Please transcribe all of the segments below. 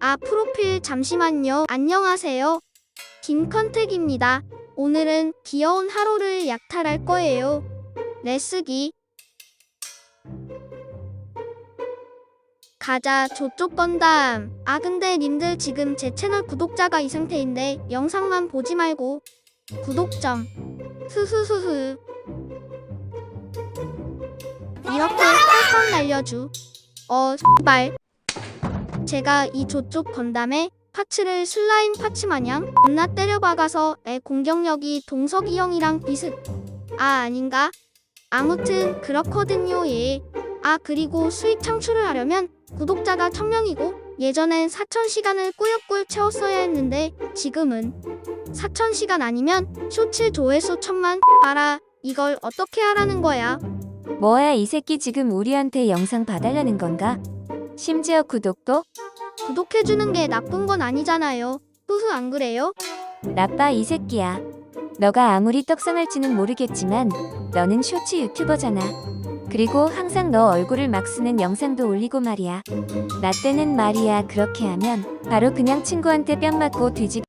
아, 프로필 잠시만요. 안녕하세요. 김컨택입니다. 오늘은 귀여운 하루를 약탈할 거예요. 레쓰기. 가자, 저쪽 건담. 아, 근데 님들 지금 제 채널 구독자가 이 상태인데 영상만 보지 말고 구독 좀. 흐흐흐흐. 이렇게 펄펄 날려주. 어, 발. 제가 이 저쪽 건담에 파츠를 슬라임 파츠 마냥 존나 때려박아서 애 공격력이 동석이 형이랑 비슷. 아 아닌가? 아무튼 그렇거든요 예. 아 그리고 수익 창출을 하려면 구독자가 1000명이고 예전엔 4000시간을 꾸역꾸역 채웠어야 했는데 지금은 4000시간 아니면 쇼츠 조회수 1000만 봐라 이걸 어떻게 하라는 거야 뭐야 이 새끼 지금 우리한테 영상 봐달라는 건가? 심지어 구독도? 구독해주는 게 나쁜 건 아니잖아요 흐흐 안 그래요? 나빠 이 새끼야. 너가 아무리 떡상할지는 모르겠지만 너는 쇼츠 유튜버잖아. 그리고 항상 너 얼굴을 막 쓰는 영상도 올리고 말이야. 나 때는 말이야 그렇게 하면 바로 그냥 친구한테 뺨 맞고 뒤집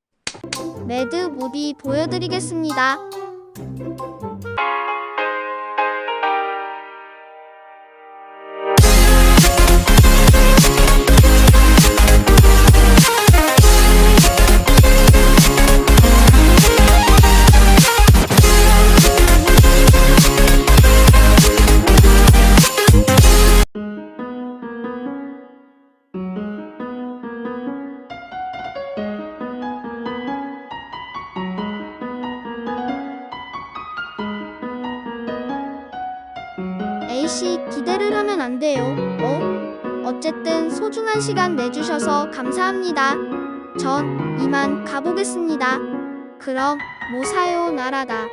매드 무비 보여드리겠습니다. A씨 기대를 하면 안 돼요. 어? 어쨌든 소중한 시간 내주셔서 감사합니다. 전 이만 가보겠습니다. 그럼 뭐 사요 나라다.